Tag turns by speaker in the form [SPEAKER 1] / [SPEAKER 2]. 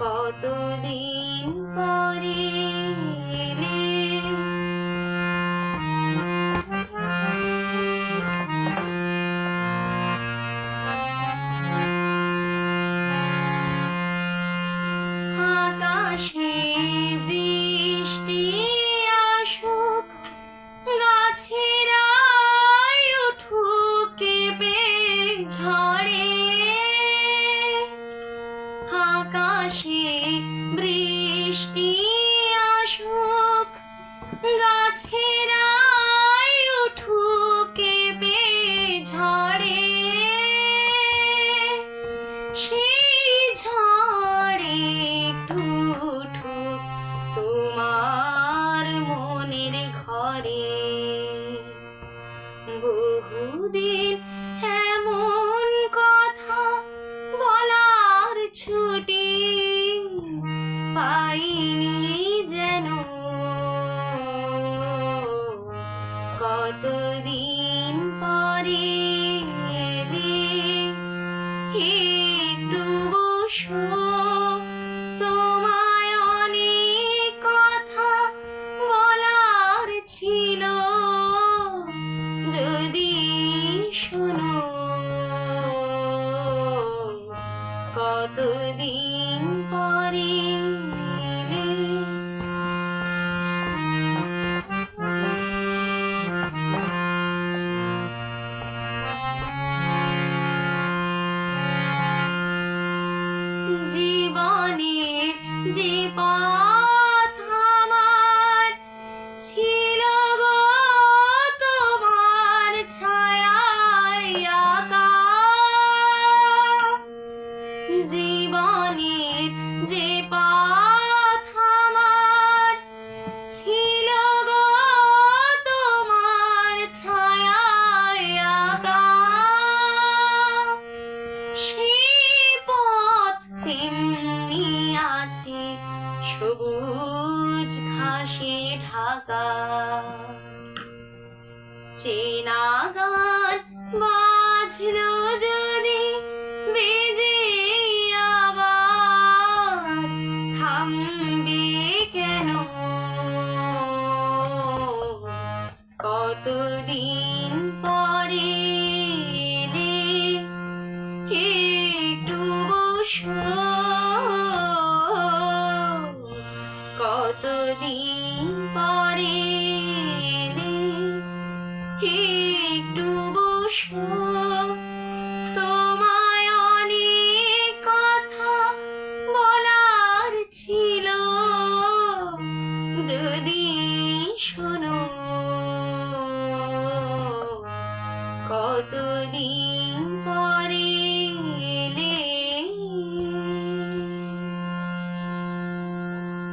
[SPEAKER 1] কতদিন বহুদিন এমন কথা বলার ছুটি পাইনি যেন। কতদিন পরে একটু বসো। কতদিন জীবনের যে পথ আমার ছিল গো তোমার ছায়ায় আঁকা। সেই পথ তেমনি আছে, সবুজ ঘাসে ঢাকা। চেনা গান বাজলো যদি কতদিন পরে একটু বসো। কতদিন পরে একটু বসো। তোমায় অনেক কথা বলার ছিল, যদি শোনো। কতদিন